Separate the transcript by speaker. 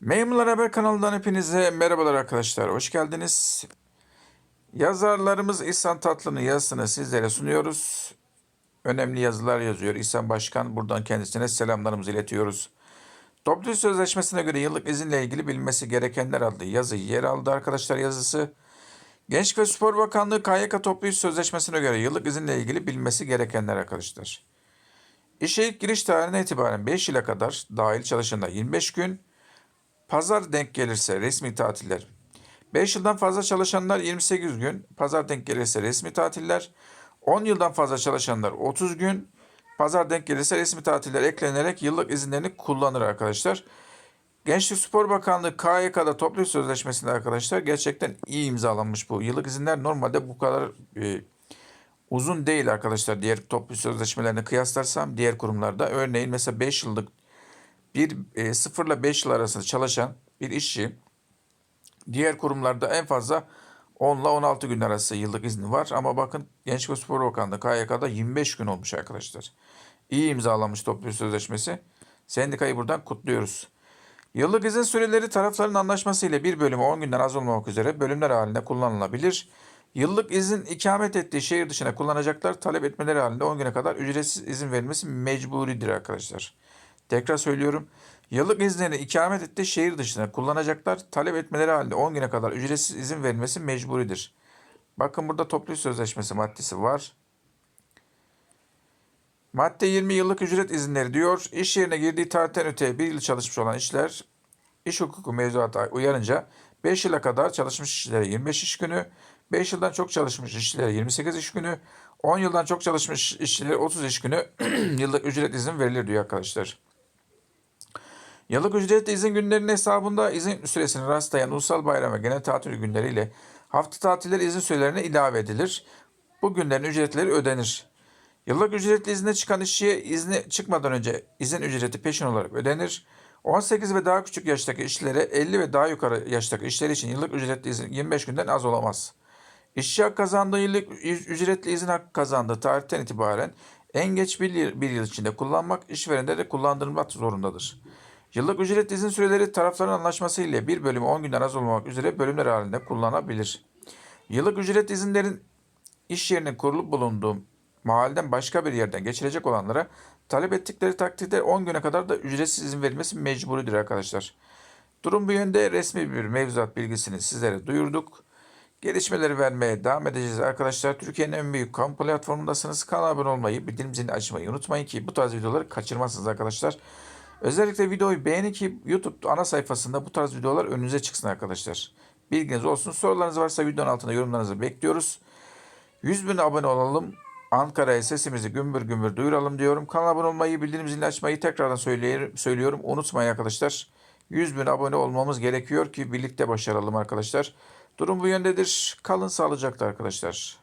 Speaker 1: Memurlar Haber kanalından hepinize merhabalar arkadaşlar. Hoş geldiniz. Yazarlarımız İhsan Tatlı'nın yazısını sizlere sunuyoruz. Önemli yazılar yazıyor İhsan Başkan. Buradan kendisine selamlarımızı iletiyoruz. Toplu sözleşmesine göre yıllık izinle ilgili bilinmesi gerekenler adlı yazı yer aldı arkadaşlar yazısı. Gençlik ve Spor Bakanlığı KYK Toplu Sözleşmesi'ne göre yıllık izinle ilgili bilinmesi gerekenler arkadaşlar. İşe ilk giriş tarihine itibaren 5 yıla kadar dahil çalışanlar 25 gün, Pazar denk gelirse resmi tatiller. 5 yıldan fazla çalışanlar 28 gün. Pazar denk gelirse resmi tatiller. 10 yıldan fazla çalışanlar 30 gün. Pazar denk gelirse resmi tatiller eklenerek yıllık izinlerini kullanır arkadaşlar. Gençlik Spor Bakanlığı KYK'da toplu sözleşmesinde arkadaşlar gerçekten iyi imzalanmış bu. Yıllık izinler normalde bu kadar e, uzun değil arkadaşlar. Diğer toplu iş sözleşmelerine kıyaslarsam diğer kurumlarda. Örneğin mesela 5 yıllık bir e, 0 ile 5 yıl arasında çalışan bir işçi diğer kurumlarda en fazla 10 ile 16 gün arası yıllık izni var. Ama bakın Gençlik ve Spor Bakanlığı KYK'da 25 gün olmuş arkadaşlar. İyi imzalanmış toplu sözleşmesi. Sendikayı buradan kutluyoruz. Yıllık izin süreleri tarafların anlaşması ile bir bölümü 10 günden az olmamak üzere bölümler halinde kullanılabilir. Yıllık izin ikamet ettiği şehir dışına kullanacaklar talep etmeleri halinde 10 güne kadar ücretsiz izin verilmesi mecburidir arkadaşlar. Tekrar söylüyorum. Yıllık izinlerini ikamet ettiği şehir dışına kullanacaklar. Talep etmeleri halinde 10 güne kadar ücretsiz izin verilmesi mecburidir. Bakın burada toplu sözleşmesi maddesi var. Madde 20 yıllık ücret izinleri diyor. İş yerine girdiği tarihten öteye bir yıl çalışmış olan işler iş hukuku mevzuata uyarınca 5 yıla kadar çalışmış işçilere 25 iş günü, 5 yıldan çok çalışmış işçilere 28 iş günü, 10 yıldan çok çalışmış işçilere 30 iş günü yıllık ücret izin verilir diyor arkadaşlar. Yıllık ücretli izin günlerinin hesabında izin süresini rastlayan ulusal bayram ve genel tatil günleriyle hafta tatilleri izin sürelerine ilave edilir. Bu günlerin ücretleri ödenir. Yıllık ücretli izne çıkan işçiye izni çıkmadan önce izin ücreti peşin olarak ödenir. 18 ve daha küçük yaştaki işçilere 50 ve daha yukarı yaştaki işleri için yıllık ücretli izin 25 günden az olamaz. İşçi hak kazandığı yıllık ücretli izin hakkı kazandığı tarihten itibaren en geç bir yıl, bir yıl içinde kullanmak işverende de kullandırılmak zorundadır. Yıllık ücret izin süreleri tarafların anlaşması ile bir bölümü 10 günden az olmak üzere bölümler halinde kullanabilir. Yıllık ücret izinlerin iş yerinin kurulup bulunduğu mahalleden başka bir yerden geçirecek olanlara talep ettikleri takdirde 10 güne kadar da ücretsiz izin verilmesi mecburidir arkadaşlar. Durum bu yönde resmi bir mevzuat bilgisini sizlere duyurduk. Gelişmeleri vermeye devam edeceğiz arkadaşlar. Türkiye'nin en büyük kamu platformundasınız. Kanala abone olmayı, bildirim zilini açmayı unutmayın ki bu tarz videoları kaçırmazsınız arkadaşlar. Özellikle videoyu beğenin ki YouTube ana sayfasında bu tarz videolar önünüze çıksın arkadaşlar. Bilginiz olsun. Sorularınız varsa videonun altında yorumlarınızı bekliyoruz. 100 bin abone olalım. Ankara'ya sesimizi gümbür gümbür duyuralım diyorum. Kanala abone olmayı, bildirim zilini açmayı tekrardan söylüyorum. Unutmayın arkadaşlar. 100 bin abone olmamız gerekiyor ki birlikte başaralım arkadaşlar. Durum bu yöndedir. Kalın sağlıcakla arkadaşlar.